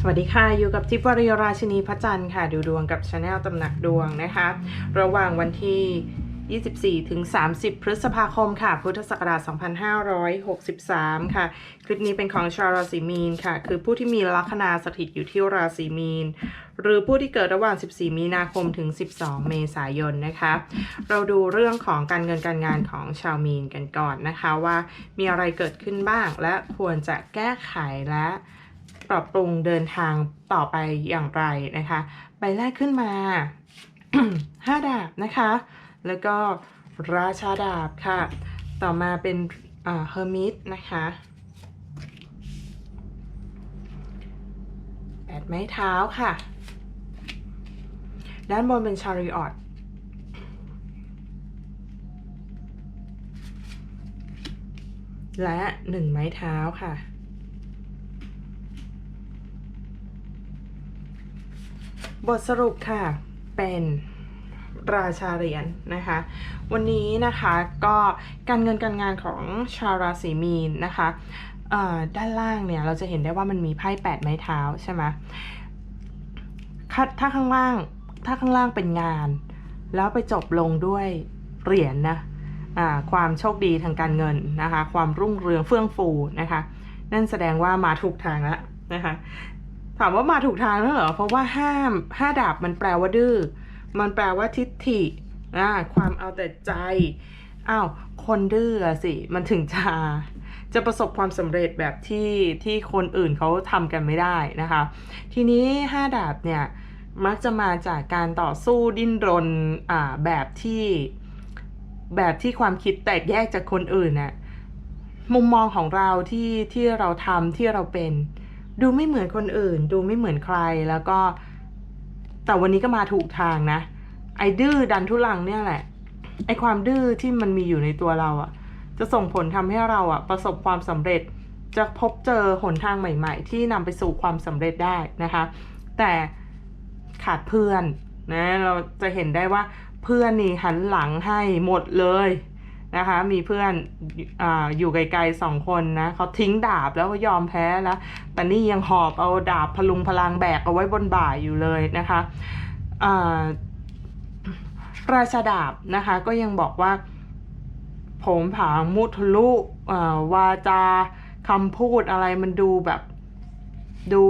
สวัสดีค่ะ อยู่กับทิพย์วริยราชินีพระจันทร์ค่ะ ดูดวงกับชาแนลตำหนักดวงนะคะ ระหว่างวันที่ 24 ถึง 30 พฤษภาคมค่ะ พุทธศักราช 2563 ค่ะ คลิปนี้เป็นของชาวราศีมีนค่ะ คือผู้ที่มีลัคนาสถิตอยู่ที่ราศีมีน หรือผู้ที่เกิดระหว่าง 14 มีนาคมถึง 12 เมษายนนะคะ เราดูเรื่องของการเงินการงานของชาวมีนกันก่อนนะคะว่ามีอะไรเกิดขึ้นบ้างและควรจะแก้ไขและ ปรับปรุงเดินทางต่อไปอย่างไรนะคะใบแรกขึ้นมาห้าดาบนะคะ แล้วก็ราชาดาบค่ะ ต่อมาเป็นเฮอร์มิตนะคะแปดไม้เท้าค่ะ ด้านบนเป็นชาริออตและหนึ่งไม้เท้าค่ะ บทสรุปค่ะเป็นราชาเหรียญนะคะ วันนี้นะคะก็การเงินการงานของชาวราศีมีนนะคะด้านล่างเนี่ยเราจะเห็นได้ว่ามันมีไพ่แปดไม้เท้าใช่ไหมถ้าข้างล่างถ้าข้างล่างเป็นงาน แล้วไปจบลงด้วยเหรียญนะอ่าความโชคดีทางการเงินนะคะ ความรุ่งเรืองเฟื่องฟูนะคะ นั่นแสดงว่ามาถูกทางแล้วนะคะ ถามว่ามาถูกทางแล้วเหรอ เพราะว่าห้ามห้าดาบมันแปลว่าดื้อ มันแปลว่าทิฏฐิอ่าความเอาแต่ใจ อ้าว คนดื้อสิ มันถึงจะจะประสบความสำเร็จแบบที่ที่คนอื่นเขาทำกันไม่ได้นะคะ ทีนี้ห้าดาบเนี่ย มักจะมาจากการต่อสู้ดิ้นรนอ่าแบบที่แบบที่ความคิดแตกแยกจากคนอื่นน่ะมุมมองของเราที่ที่เราทำที่เราเป็น ดูไม่เหมือนคนอื่น ดูไม่เหมือนใครแล้วก็ แต่วันนี้ก็มาถูกทางนะ ไอ้ดื้อดันทุลังเนี่ยแหละ ไอ้ความดื้อที่มันมีอยู่ในตัวเราอะ่ะ จะส่งผลทำให้เราอะ่ะ ประสบความสำเร็จ จะพบเจอหนทางใหม่ ๆ ที่นำไปสู่ความสำเร็จได้นะคะ แต่ขาดเพื่อนนะ เราจะเห็นได้ว่าเพื่อนนี่หันหลังให้หมดเลย นะคะ มีเพื่อนออยู่ไกลๆสองคนนะเขาทิ้งดาบแล้วก็ยอมแพ้แล้วแต่นี่ยังหอบเอาดาบพลุงพลังแบกเอาไว้บนบ่ายอยู่เลยนะคะราชาดาบนะคะก็ยังบอกว่า ผมผางมุทะลุวาจาคำพูดอะไรมันดูแบบดู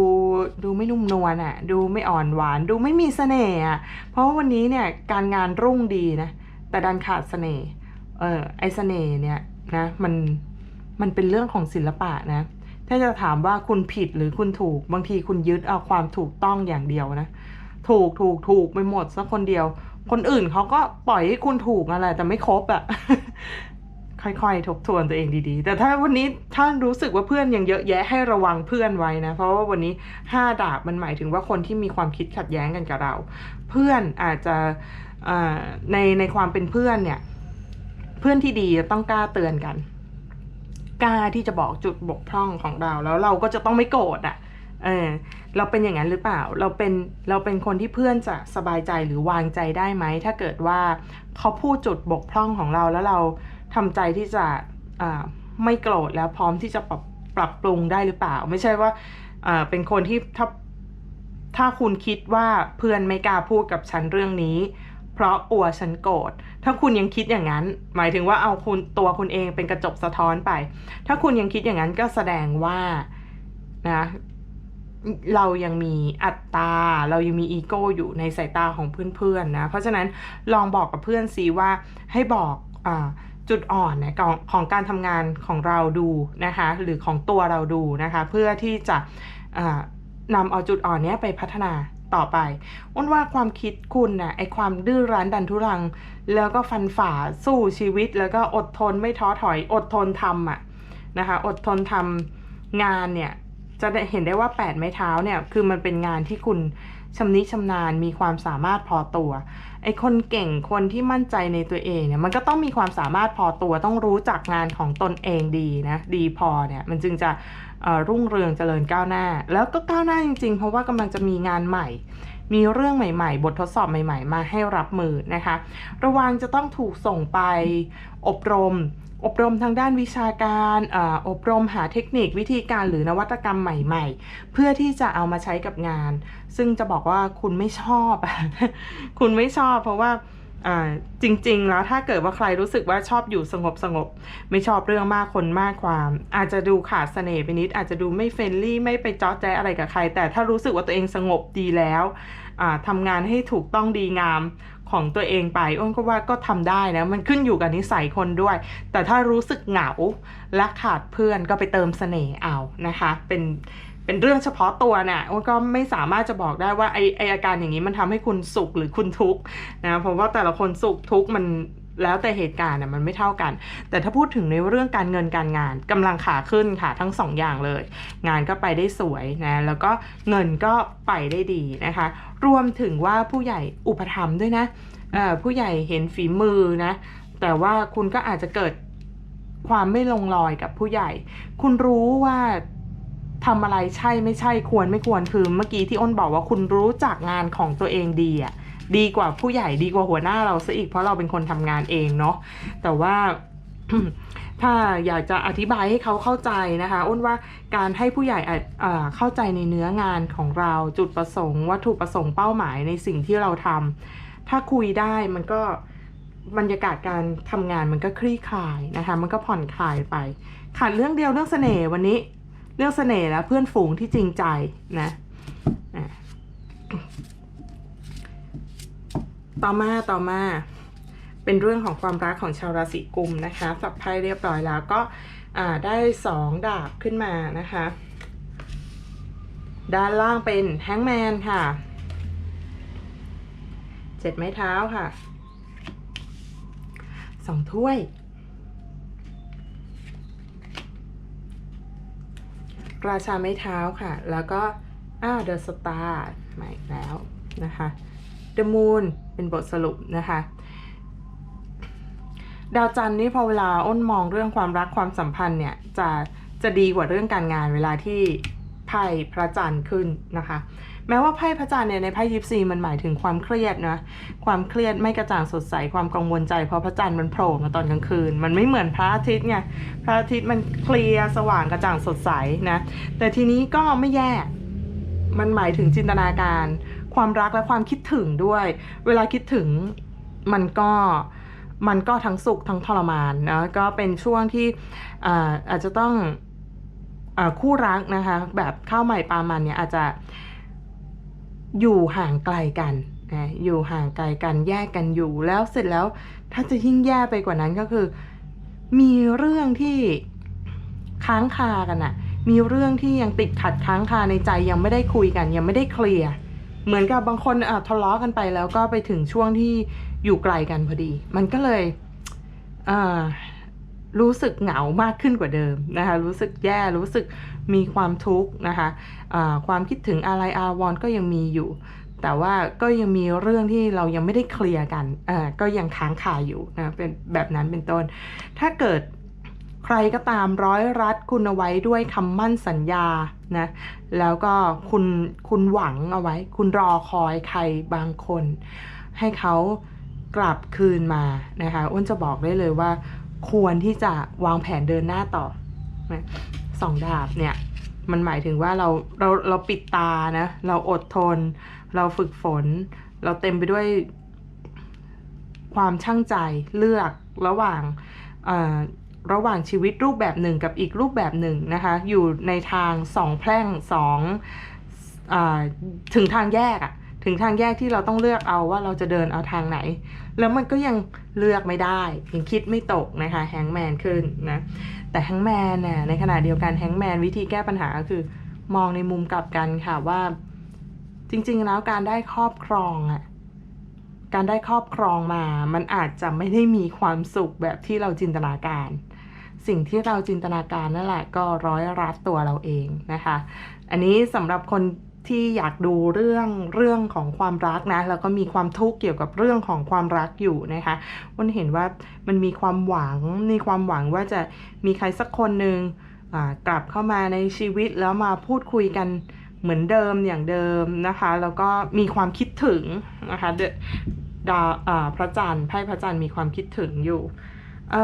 ดูไม่นุ่มนวลอะ่ะ ดูไม่อ่อนหวาน ดูไม่มีเสน่ห์อะ เพราะวันนี้เนี่ยการงานรุ่งดีนะ แต่ดันขาดเสน่ห์ เออไอเสน่ห์เนี่ยนะมันมันเป็นเรื่องของศิลปะนะ ถ้าจะถามว่าคุณผิดหรือคุณถูก บางทีคุณยึดเอาความถูกต้องอย่างเดียวนะ ถูกถูกถูกไปหมดสักคนเดียว คนอื่นเขาก็ปล่อยให้คุณถูกอะไรแต่ไม่ครบอะ่ะ ค่อยๆ ทบทวนตัวเองดีๆ แต่ถ้าวันนี้ถ้ารู้สึกว่าเพื่อนยังเยอะแยะให้ระวังเพื่อนไว้นะ เพราะว่าวันนี้ห้าดาบมันหมายถึงว่าคนที่มีความคิดขัดแย้งกันกับเรา เพื่อนอาจจะในในความเป็นเพื่อนเนี่ย เพื่อนที่ดีต้องกล้าเตือนกัน กล้าที่จะบอกจุดบกพร่องของเรา แล้วเราก็จะต้องไม่โกรธอะเออเราเป็นอย่างนั้นหรือเปล่า เราเป็นเราเป็นคนที่เพื่อนจะสบายใจหรือวางใจได้ไหม ถ้าเกิดว่าเขาพูดจุดบกพร่องของเราแล้วเราทำใจที่จะอ่าไม่โกรธแล้วพร้อมที่จะปรับปรับปรุงได้หรือเปล่า ไม่ใช่ว่าอ่าเป็นคนที่ถ้าถ้าคุณคิดว่าเพื่อนไม่กล้าพูดกับฉันเรื่องนี้ เพราะกลัวฉันโกรธ ถ้าคุณยังคิดอย่างนั้น หมายถึงว่าเอาคุณตัวคุณเองเป็นกระจกสะท้อนไป ถ้าคุณยังคิดอย่างนั้นก็แสดงว่านะเรายังมีอัตตา เรายังมีอีโก้อยู่ในสายตาของเพื่อนๆนะ เพราะฉะนั้นลองบอกกับเพื่อนซิว่าให้บอกอจุดอ่อนนะของของการทำงานของเราดูนะคะ หรือของตัวเราดูนะคะ เพื่อที่จะนำเอาจุดอ่อนนี้ไปพัฒนา ต่อไปอ้นว่าความคิดคุณนะ่ะไอความดื้อรั้นดันทุรัง แล้วก็ฟันฝ่าสู้ชีวิต แล้วก็อดทนไม่ท้อถอยอดทนทำอะนะคะ อดทนทำงานเนี่ย จะได้เห็นได้ว่า8ไม้เท้าเนี่ย คือมันเป็นงานที่คุณชำนิชำนาญมีความสามารถพอตัว ไอคนเก่งคนที่มั่นใจในตัวเองเนี่ยมันก็ต้องมีความสามารถพอตัวต้องรู้จักงานของตนเองดีนะดีพอเนี่ยมันจึงจะรุ่งเรืองเจริญก้าวหน้า แล้วก็ก้าวหน้าจริง ๆ เพราะว่ากำลังจะมีงานใหม่ มีเรื่องใหม่ๆ บททดสอบใหม่ ๆ มาให้รับมือนะคะ ระวังจะต้องถูกส่งไปอบรม อบรมทางด้านวิชาการออบรมหาเทคนิควิธีการหรือนวัตกรรมใหม่ ๆ เพื่อที่จะเอามาใช้กับงาน ซึ่งจะบอกว่าคุณไม่ชอบ คุณไม่ชอบเพราะว่า จริง ๆ แล้วถ้าเกิดว่าใครรู้สึกว่าชอบอยู่สงบสงบไม่ชอบเรื่องมากคนมากความ อาจจะดูขาดเสน่ห์ไปนิด อาจจะดูไม่เฟรนลี่ไม่ไปจ้อแจ๊อะไรกับใคร แต่ถ้ารู้สึกว่าตัวเองสงบดีแล้วอ่าทำงานให้ถูกต้องดีงามของตัวเองไปอ้นก็ว่าก็ทำได้นะมันขึ้นอยู่กับนิสัยคนด้วย แต่ถ้ารู้สึกเหงาและขาดเพื่อนก็ไปเติมเสน่ห์เอานะคะ เป็น เป็นเรื่องเฉพาะตัวนี่ยอ้นก็ไม่สามารถจะบอกได้ว่าไอไออาการอย่างนี้มันทำให้คุณสุขหรือคุณทุกข์นะเพราะว่าแต่ละคนสุขทุกข์มันแล้วแต่เหตุการณ์น่ะมันไม่เท่ากัน แต่ถ้าพูดถึงในเรื่องการเงินการงานกำลังขาขึ้นค่ะทั้งสองอย่างเลย งานก็ไปได้สวยนะแล้วก็เงินก็ไปได้ดีนะคะ รวมถึงว่าผู้ใหญ่อุปถัมภ์ด้วยนะผู้ใหญ่เห็นฝีมือนะ แต่ว่าคุณก็อาจจะเกิดความไม่ลงรอยกับผู้ใหญ่ คุณรู้ว่า ทำอะไรใช่ไม่ใช่ควรไม่ควรคือเมื่อกี้ที่อ้นบอกว่าคุณรู้จักงานของตัวเองดีอะดีกว่าผู้ใหญ่ดีกว่าหัวหน้าเราซะอีกเพราะเราเป็นคนทำงานเองเนาะแต่ว่าถ้าอยากจะอธิบายให้เขาเข้าใจนะคะอ้นว่าการให้ผู้ใหญ่เข้าใจในเนื้องานของเราจุดประสงค์ วัตถุประสงค์เป้าหมายในสิ่งที่เราทำถ้าคุยได้มันก็บรรยากาศการทำงานมันก็คลี่คลายนะคะ มันก็ผ่อนคลายไปขาดเรื่องเดียวเรื่องเสน่ห์วันนี้ เรื่องเสน่ห์และเพื่อนฝูงที่จริงใจนะต่อมาต่อมาเป็นเรื่องของความรักของชาวราศีกุมนะคะสับไพ่เรียบร้อยแล้วก็ได้สองดาบขึ้นมานะคะ ด้านล่างเป็นแฮงแมนค่ะเจ็ดไม้เท้าค่ะสองถ้วย ราชาไม้เท้าค่ะ แล้วก็อ้าวเดอะสตาร์มาอีกแล้วนะคะ The Moon เป็นบทสรุปนะคะดาวจันนี่พอเวลาอ้นมองเรื่องความรักความสัมพันธ์เนี่ยจะจะดีกว่าเรื่องการงานเวลาที่ ไพ่พระจันทร์ขึ้นนะคะ แม้ว่าไพ่พระจันทร์เนี่ยในไพ่ยิปซีมันหมายถึงความเครียดนะความเครียดไม่กระจ่างสดใสความกังวลใจเพราะพระจันทร์มันโผล่มาตอนกลางคืน มันไม่เหมือนพระอาทิตย์ไงพระอาทิตย์มันเคลียร์สว่างกระจ่างสดใสนะแต่ทีนี้ก็ไม่แย่มันหมายถึงจินตนาการ ความรักและความคิดถึงด้วย เวลาคิดถึงมันก็มันก็ทั้งสุขทั้งทรมานนะก็เป็นช่วงที่อาอาจจะต้อง คู่รักนะคะ แบบข้าวใหม่ปลามันเนี่ยอาจจะอยู่ห่างไกลกันนะอยู่ห่างไกลกันแยกกันอยู่แล้วเสร็จแล้วถ้าจะยิ่งแย่ไปกว่านั้นก็คือ มีเรื่องที่ค้างคากันอะมีเรื่องที่ยังติดขัดค้างคาในใจยังไม่ได้คุยกัน ยังไม่ได้เคลียร์เหมือนกับบางคนอะทะเลาะกันไปแล้วก็ไปถึงช่วงที่อยู่ไกลกันพอดี มันก็เลยอ่า รู้สึกเหงามากขึ้นกว่าเดิมนะคะ รู้สึกแย่รู้สึกมีความทุกข์นะคะอ่าความคิดถึงอะไรอาวรก็ยังมีอยู่ แต่ว่าก็ยังมีเรื่องที่เรายังไม่ได้เคลียร์กันก็ยังค้างคาอยู่นะเป็นแบบนั้นเป็นต้น ถ้าเกิดใครก็ตามร้อยรัดคุณเอาไว้ด้วยคำมั่นสัญญานะ แล้วก็คุณคุณหวังเอาไว้ คุณรอคอยใครบางคน ให้เขากลับคืนมานะคะอ้นจะบอกได้เลยว่า ควรที่จะวางแผนเดินหน้าต่อนะสองดาบเนี่ย มันหมายถึงว่าเราเราเราปิดตานะ เราอดทน เราฝึกฝน เราเต็มไปด้วยความช่างใจเลือกระหว่างระหว่างชีวิตรูปแบบหนึ่งกับอีกรูปแบบหนึ่งนะคะ อยู่ในทางสองแพร่งสองอถึงทางแยกอะ ถึงทางแยกที่เราต้องเลือกเอาว่าเราจะเดินเอาทางไหน แล้วมันก็ยังเลือกไม่ได้ยังคิดไม่ตกนะคะแฮงแมนขึ้นนะแต่แฮงแมนน่ะในขณะเดียวกันแฮงแมนวิธีแก้ปัญหาก็คือ มองในมุมกลับกันค่ะว่าจริง ๆ แล้วการได้ครอบครองอะการได้ครอบครองมา มันอาจจะไม่ได้มีความสุขแบบที่เราจินตนาการ สิ่งที่เราจินตนาการนั่นแหละก็ร้อยรัดตัวเราเองนะคะ อันนี้สำหรับคน ที่อยากดูเรื่องเรื่องของความรักนะแล้วก็มีความทุกข์เกี่ยวกับเรื่องของความรักอยู่นะคะวันเห็นว่ามันมีความหวังมีความหวังว่าจะมีใครสักคนหนึ่งกลับเข้ามาในชีวิตแล้วมาพูดคุยกันเหมือนเดิมอย่างเดิมนะคะแล้วก็มีความคิดถึงนะคะดาวพระจันทร์ไพ่พระจันทร์มีความคิดถึงอยู่อ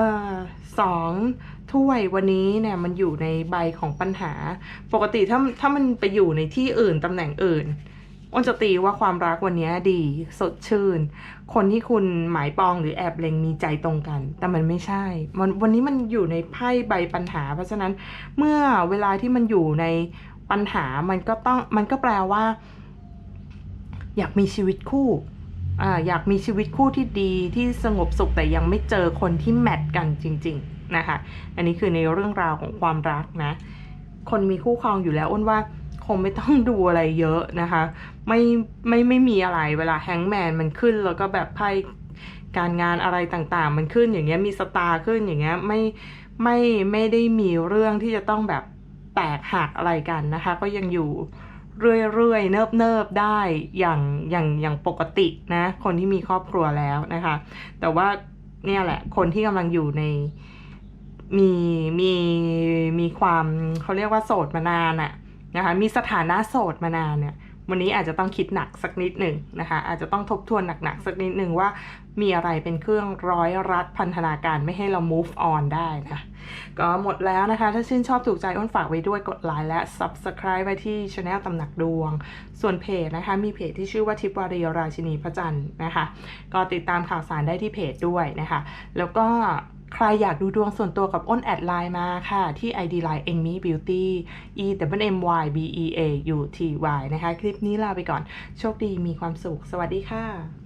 สอง ถ้วยวันนี้เนี่ยมันอยู่ในใบของปัญหา ปกติถ้าถ้ามันไปอยู่ในที่อื่นตำแหน่งอื่นอ้นจะตีว่าความรักวันนี้ดีสดชื่น คนที่คุณหมายปองหรือแอบเล็งมีใจตรงกัน แต่มันไม่ใช่มันวันนี้มันอยู่ในไพ่ใบปัญหา เพราะฉะนั้นเมื่อเวลาที่มันอยู่ในปัญหามันก็ต้องมันก็แปลว่า อยากมีชีวิตคู่อ่าอยากมีชีวิตคู่ที่ดีที่สงบสุขแต่ยังไม่เจอคนที่แมทกันจริง ๆ นะคะ อันนี้คือในเรื่องราวของความรักนะ คนมีคู่ครองอยู่แล้วอ้นว่าคงไม่ต้องดูอะไรเยอะนะคะ ไม่ไม่ไม่มีอะไรเวลาแฮงแมนมันขึ้นแล้วก็แบบไพ่การงานอะไรต่างๆ มันขึ้นอย่างเงี้ยมีสตาร์ขึ้นอย่างเงี้ยไม่ไม่ไม่ได้มีเรื่องที่จะต้องแบบแตกหักอะไรกันนะคะ ก็ยังอยู่เรื่อยๆ เนิบๆ ได้อย่างอย่างอย่างปกตินะ คนที่มีครอบครัวแล้วนะคะ แต่ว่าเนี่ยแหละคนที่กำลังอยู่ใน มีมีมีความเขาเรียกว่าโสดมานานอะนะคะมีสถานะโสดมานานเนี่ยวันนี้อาจจะต้องคิดหนักสักนิดหนึ่งนะคะอาจจะต้องทบทวนหนักๆสักนิดหนึ่งว่ามีอะไรเป็นเครื่องร้อยรัดพันธนาการไม่ให้เรา move on ได้นะก็หมดแล้วนะคะ ถ้าชื่นชอบถูกใจอ้นฝากไว้ด้วยกดไลค์และ subscribe ไว้ที่ channel ตำหนักดวง ส่วนเพจนะคะ มีเพจที่ชื่อว่าทิพวารีราชินีพระจันทร์นะคะ ก็ติดตามข่าวสารได้ที่เพจด้วยนะคะ แล้วก็ ใครอยากดูดวงส่วนตัวกับอ้นแอดไลน์มาค่ะ ที่ ID Line Emmy Beauty E W M Y B E A U T Y นะคะ คลิปนี้ลาไปก่อน โชคดีมีความสุข สวัสดีค่ะ